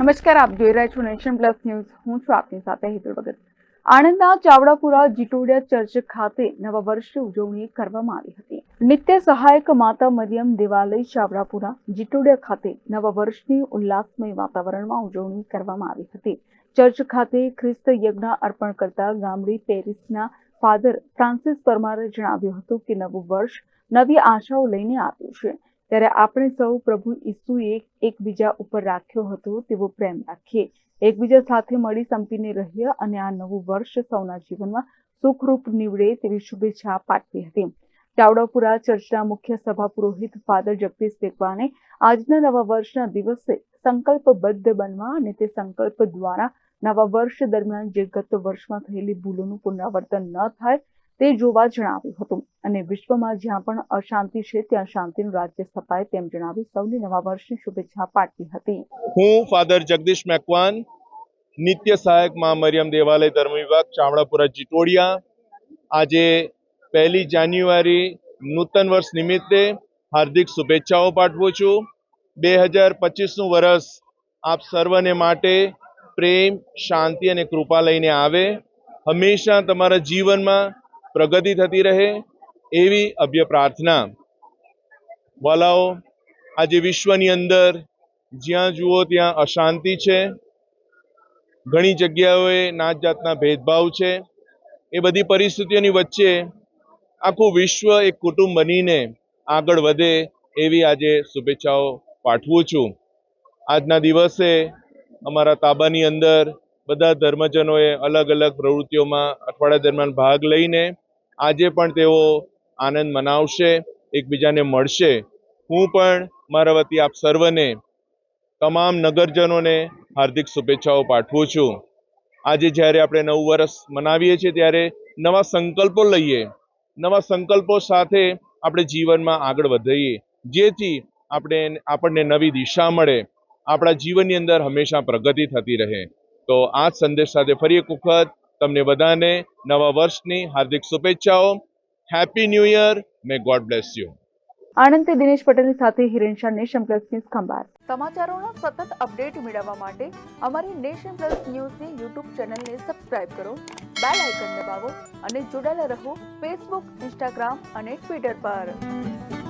નમસ્કાર, આપ જોઈ રહ્યા છો નેશન પ્લસ ન્યૂઝ. હું છું આપની સાથે હિતુલ ભગત. આણંદના ચાવડાપુરા જીટોડિયા ચર્ચ ખાતે નવા વર્ષની ઉજવણી કરવામાં આવી હતી. નિત્ય સહાયક માતા મરિયમ દેવાલય, ચાવડાપુરા, જીટોડિયા ખાતે નવા વર્ષની ઉલ્લાસમય વાતાવરણમાં ઉજવણી કરવામાં આવી હતી. ચર્ચ ખાતે ખ્રિસ્ત યજ્ઞ અર્પણ કરતા ગામડી પેરિસના ફાધર ફ્રાન્સિસ પરમારે જણાવ્યું હતું કે નવું વર્ષ નવી આશાઓ લઈને આવ્યું છે. ત્યારે આપણે સૌ પ્રભુ ઈસુએ એકબીજા ઉપર રાખ્યો હતો તેવો પ્રેમ રાખીએ. એકબીજા સાથે મળી સંપીને રહીએ અને આ નવું વર્ષ સૌના જીવનમાં સુખરૂપ નીવડે તેવી શુભેચ્છા પાઠવી હતી. ચાવડાપુરા ચર્ચના મુખ્ય સભા પુરોહિત ફાધર જગદીશ દેખવાને આજના નવા વર્ષના દિવસે સંકલ્પબદ્ધ બનવા અને તે સંકલ્પ દ્વારા નવા વર્ષ દરમિયાન જે ગત વર્ષમાં થયેલી ભૂલોનું પુનરાવર્તન ન થાય તે જોવા જણાવ્યું હતું અને વિશ્વમાં જ્યાં પણ અશાંતિ છે, ત્યાં શાંતિનું રાજ્ય સ્થપાય તેમ જણાવી સૌને નવા વર્ષની શુભેચ્છા પાઠવી હતી. હું ફાધર જગદીશ મેકવાન, નિત્ય સહાયક મા મરિયમ દેવાલય ધર્મ વિભાગ, ચામડાપુરા જીટોડિયા. આજે પહેલી જાન્યુઆરી નૂતન વર્ષ નિમિત્તે હાર્દિક શુભેચ્છાઓ પાઠવું છું. બે હજાર પચીસનું વર્ષ આપ સર્વને માટે પ્રેમ, શાંતિ અને કૃપા લઈને આવે. હંમેશા તમારા જીવનમાં પ્રગતિ થતી રહે એવી અભ્ય પ્રાર્થના વાલાઓ આજે વિશ્વની અંદર જ્યાં જુઓ ત્યાં અશાંતિ છે. ઘણી જગ્યાઓએ નાત જાતના ભેદભાવ છે. એ બધી પરિસ્થિતિઓની વચ્ચે આખું વિશ્વ એક કુટુંબ બનીને આગળ વધે એવી આજે શુભેચ્છાઓ પાઠવું છું. આજના દિવસે અમારા તાબાની અંદર બધા ધર્મજનોએ અલગ અલગ પ્રવૃત્તિઓમાં અઠવાડિયા દરમિયાન ભાગ લઈને આજે પણ તેઓ આનંદ મનાવશે, એકબીજાને મળશે. હું પણ, મારા વતી આપ સર્વને, તમામ નગરજનોને હાર્દિક શુભેચ્છાઓ પાઠવું છું. આજે જ્યારે આપણે નવું વર્ષ મનાવીએ છીએ, ત્યારે નવા સંકલ્પો લઈએ. નવા સંકલ્પો સાથે આપણે જીવનમાં આગળ વધીએ. જેથી આપણે, આપણને નવી દિશા મળે. આપણા જીવનની અંદર હંમેશા પ્રગતિ થતી રહે. તો આ સંદેશ સાથે ફરી એક વખત તમને બધાને નવા વર્ષની હાર્દિક શુભેચ્છાઓ. Happy new year may God bless you Anand Dinesh પટેલની સાથે Hiren Shah nation plus news Khambhat. સમાચારોના સતત અપડેટ મેળવવા માટે અમારી નેશન પ્લસ ન્યૂઝની યુટ્યુબ ચેનલને સબસ્ક્રાઇબ કરો બેલ આઇકન દબાવો અને જોડાયેલા રહો ફેસબુક ઇન્સ્ટાગ્રામ અને ટ્વિટર પર.